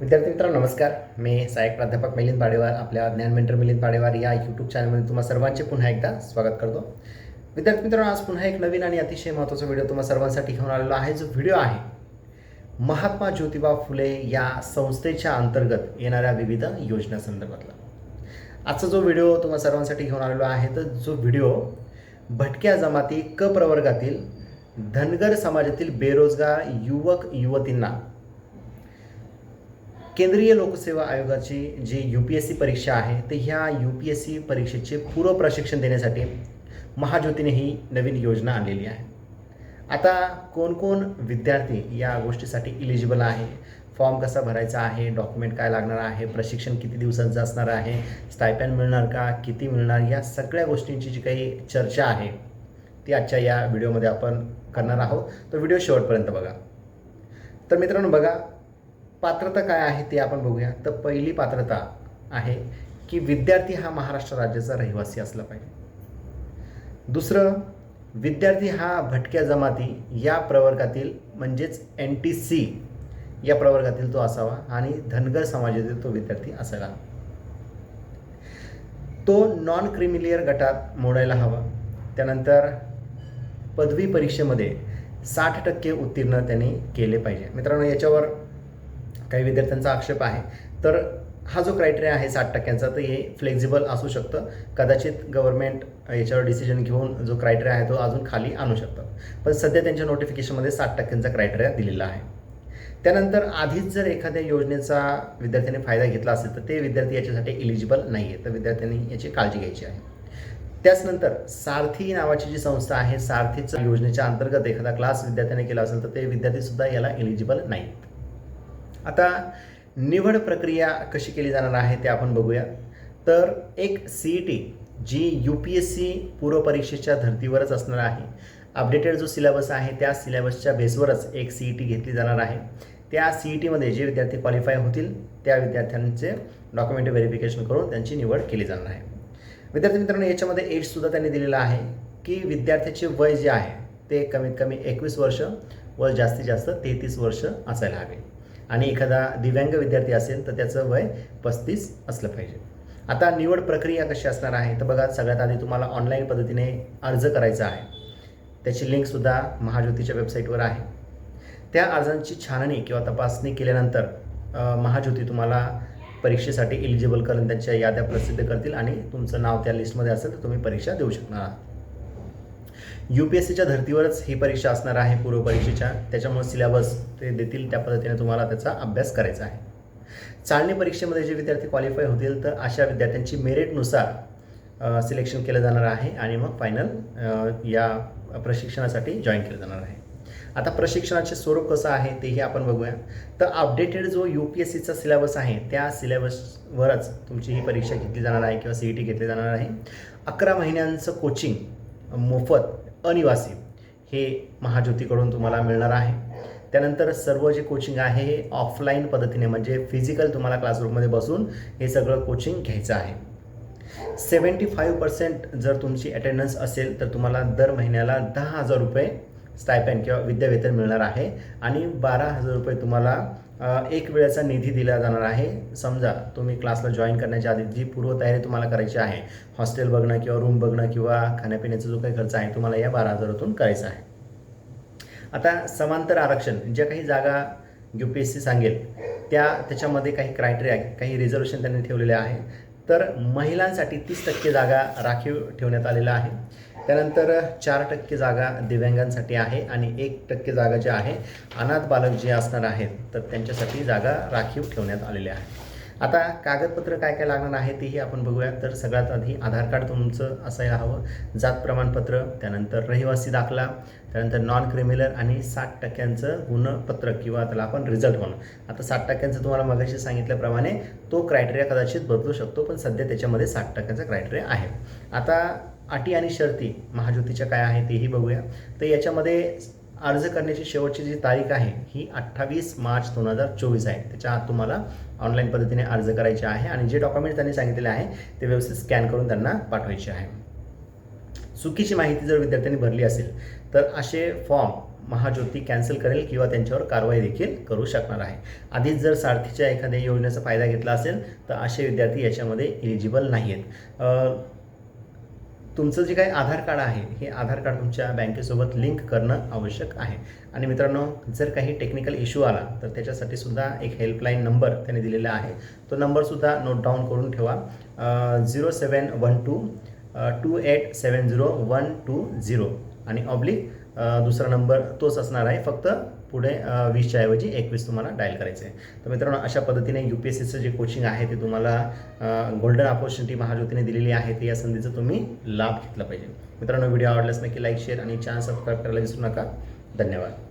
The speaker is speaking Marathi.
विद्यार्थी मित्रांनो नमस्कार. मी सहाय्यक प्राध्यापक मिलिंद पाडेवार आपल्या ज्ञान मेंटर मिलिंद पाडेवार या यूट्यूब चॅनलमध्ये तुम्हा सर्वांचे पुन्हा एकदा स्वागत करतो. विद्यार्थी मित्रांनो आज पुन्हा एक नवीन आणि अतिशय महत्त्वाचा व्हिडिओ तुम्हा सर्वांसाठी घेऊन आलेला आहे. जो व्हिडिओ आहे महात्मा ज्योतिबा फुले या संस्थेच्या अंतर्गत येणाऱ्या विविध योजनासंदर्भातला आजचा जो व्हिडिओ तुम्हा सर्वांसाठी घेऊन आलेलो आहे तर जो व्हिडिओ भटक्या जमाती क प्रवर्गातील धनगर समाजातील बेरोजगार युवक युवतींना केंद्रीय लोकसेवा आयोगाची जी यू पी एस सी परीक्षा आहे तर ह्या यू पी एस सी परीक्षेचे पूर्व प्रशिक्षण देण्यासाठी महाज्योतीने ही नवीन योजना आणलेली आहे. आता कोण कोण विद्यार्थी या गोष्टीसाठी इलिजिबल आहे? फॉर्म कसा भरायचा आहे? डॉक्युमेंट काय लागणार आहे? प्रशिक्षण किती दिवसांचं असणार आहे? स्टायपॅन मिळणार का? किती मिळणार? या सगळ्या गोष्टींची जी काही चर्चा आहे ती आजच्या या व्हिडिओमध्ये आपण करणार आहोत. तर व्हिडिओ शेवटपर्यंत बघा. तर मित्रांनो बघा पात्रता काय आहे ते आपण बघूया. तर पहिली पात्रता आहे की विद्यार्थी हा महाराष्ट्र राज्याचा रहिवासी असला पाहिजे. दुसरं विद्यार्थी हा भटक्या जमाती या प्रवर्गातील म्हणजेच एन टी सी या प्रवर्गातील तो असावा आणि धनगर समाजातील तो विद्यार्थी असायला तो नॉन क्रिमिलियर गटात मोडायला हवा. त्यानंतर पदवी परीक्षेमध्ये साठ टक्के उत्तीर्ण त्यांनी केले पाहिजे. मित्रांनो याच्यावर काही विद्यार्थ्यांचा आक्षेप आहे. तर हा जो क्रायटेरिया आहे साठ टक्क्यांचा तर हे फ्लेक्झिबल असू शकतं. कदाचित गव्हर्नमेंट याच्यावर डिसिजन घेऊन जो क्रायटेरिया आहे तो अजून खाली आणू शकतात. पण सध्या त्यांच्या नोटिफिकेशनमध्ये साठ टक्क्यांचा क्रायटेरिया दिलेला आहे. त्यानंतर आधीच जर एखाद्या योजनेचा विद्यार्थ्यांनी फायदा घेतला असेल तर ते विद्यार्थी याच्यासाठी एलिजिबल नाही आहे तर विद्यार्थ्यांनी याची काळजी घ्यायची आहे. त्याचनंतर सारथी नावाची जी संस्था आहे सारथीच्या योजनेच्या अंतर्गत एखादा क्लास विद्यार्थ्याने केला असेल तर ते विद्यार्थीसुद्धा याला एलिजिबल नाहीत. आता निवड प्रक्रिया कशी केली जाणार आहे ते आपण बघूया. तर एक सी ई टी जी यू पी एस सी पूर्वपरीक्षेच्या धर्तीवरच असणार आहे. अपडेटेड जो सिलेबस आहे त्या सिलेबसच्या बेसवरच एक सी ई टी घेतली जाणार आहे. त्या सी ई टीमध्ये जे विद्यार्थी क्वालिफाय होतील त्या विद्यार्थ्यांचे डॉक्युमेंट व्हेरिफिकेशन करून त्यांची निवड केली जाणार आहे. विद्यार्थी मित्रांनो याच्यामध्ये एजसुद्धा त्यांनी दिलेलं आहे की विद्यार्थ्याचे वय जे आहे ते कमीत कमी एकवीस वर्ष व जास्तीत जास्त तेहतीस वर्ष असायला हवे. आणि एखादा दिव्यांग विद्यार्थी असेल तर त्याचं वय पस्तीस असलं पाहिजे. आता निवड प्रक्रिया कशी असणार आहे? तर बघा सगळ्यात आधी तुम्हाला ऑनलाईन पद्धतीने अर्ज करायचा आहे. त्याची लिंकसुद्धा महाज्योतीच्या वेबसाईटवर आहे. त्या अर्जांची छाननी किंवा तपासणी केल्यानंतर महाज्योती तुम्हाला परीक्षेसाठी एलिजिबल करून त्यांच्या याद्या प्रसिद्ध करतील आणि तुमचं नाव त्या लिस्टमध्ये असेल तर तुम्ही परीक्षा देऊ शकणार आहात. यू पी एस सीच्या धर्तीवरच ही परीक्षा असणार आहे पूर्व परीक्षेच्या. त्याच्यामुळे सिलेबस ते देतील त्या पद्धतीने तुम्हाला त्याचा अभ्यास करायचा आहे. चालणी परीक्षेमध्ये जे विद्यार्थी क्वालिफाय होतील तर अशा विद्यार्थ्यांची मेरिटनुसार सिलेक्शन केलं जाणार आहे आणि मग फायनल या प्रशिक्षणासाठी जॉईन केलं जाणार आहे. आता प्रशिक्षणाचे स्वरूप कसं आहे तेही आपण बघूया. तर अपडेटेड जो यू पी एस सीचा सिलेबस आहे त्या सिलेबसवरच तुमची ही परीक्षा घेतली जाणार आहे किंवा सी ई टी घेतली जाणार आहे. अकरा महिन्यांचं कोचिंग मोफत अनिवासी हे महाज्योतीकडून तुम्हाला मिळणार आहे. त्यानंतर सर्व जे कोचिंग आहे हे ऑफलाईन पद्धतीने म्हणजे फिजिकल तुम्हाला क्लासरूममध्ये बसून हे सगळं कोचिंग घ्यायचं आहे. सेवन्टी फाईव्ह पर्सेंट जर तुमची अटेंडन्स असेल तर तुम्हाला दर महिन्याला दहा हजार रुपये स्टायपॅन किंवा विद्यावेतन मिळणार आहे. आणि बारा हजार रुपये तुम्हाला एक वेळेचा निधी दिला जाणार आहे. समजा तुम्ही क्लासला जॉईन करण्याच्या आधी जी पूर्वतयारी तुम्हाला करायची आहे हॉस्टेल बघणं किंवा रूम बघणं किंवा खाण्यापिण्याचा जो काही खर्च आहे तुम्हाला या बारा हजारातून करायचा आहे. आता समांतर आरक्षण ज्या काही जागा यू पी एस सी सांगेल त्या त्याच्यामध्ये काही क्रायटेरिया काही रिझर्वेशन त्यांनी ठेवलेले आहे तर महिलांसाठी तीस टक्के जागा राखीव ठेवण्यात आलेल्या आहे त्यानंतर चार टक्के जागा दिव्यांगांसाठी आहे आणि एक टक्के जागा ज्या आहे अनाथ बालक जे असणार आहेत तर त्यांच्यासाठी जागा राखीव ठेवण्यात आलेल्या आहे. आता कागदपत्र काय काय लागणार आहे तेही आपण बघूया तर सगळ्यात आधी आधार कार्ड तुमचं असायला हवं. जात प्रमाणपत्र त्यानंतर रहिवासी दाखला त्यानंतर नॉन क्रिमिनल आणि साठ टक्क्यांचं गुणपत्र किंवा त्याला आपण रिझल्ट म्हणू. आता साठ टक्क्यांचं तुम्हाला मगाशी सांगितल्याप्रमाणे तो क्रायटेरिया कदाचित बदलू शकतो पण सध्या त्याच्यामध्ये साठ टक्क्यांचा क्रायटेरिया आहे. आता अटी आणि शर्ती महाज्योतीच्या काय आहे तेही बघूया. तर याच्यामध्ये अर्ज करण्याची शेवटची जी तारीख आहे ही अठ्ठावीस मार्च दोन हजार चोवीस आहे. त्याच्या आत तुम्हाला ऑनलाईन पद्धतीने अर्ज करायचे आहे आणि जे डॉक्युमेंट त्यांनी सांगितलेले आहे ते व्यवस्थित स्कॅन करून त्यांना पाठवायचे आहे. चुकीची माहिती जर विद्यार्थ्यांनी भरली असेल तर असे फॉर्म महाज्योती कॅन्सल करेल किंवा त्यांच्यावर कारवाई देखील करू शकणार आहे. आधीच जर सारथीच्या एखाद्या योजनेचा फायदा घेतला असेल तर असे विद्यार्थी याच्यामध्ये इलिजिबल नाही आहेत तुमचं जे काही आधार कार्ड आहे हे आधार कार्ड तुमच्या बँकेसोबत लिंक करणं आवश्यक आहे. आणि मित्रांनो जर काही टेक्निकल इश्यू आला तर त्याच्यासाठी सुद्धा एक हेल्पलाईन नंबर त्याने दिलेला आहे. तो नंबरसुद्धा नोट डाऊन करून ठेवा. Zero seven one two two eight seven zero one two zero आणि ऑब्लिक दुसरा नंबर तोच असणार आहे. फक्त पुढे वीसच्याऐवजी वीसच्या ऐवजी एकवीस तुम्हाला डायल करायचं आहे. तर मित्रांनो अशा पद्धतीने यू पी एस सीचं जे कोचिंग आहे ते तुम्हाला गोल्डन ऑपॉर्च्युनिटी महाज्योतीने दिलेली आहे ते या संधीचा तुम्ही लाभ घेतला पाहिजे. मित्रांनो व्हिडिओ आवडल्यास नक्की लाईक शेअर आणि चॅनल सबस्क्राईब करायला विसरू नका. धन्यवाद.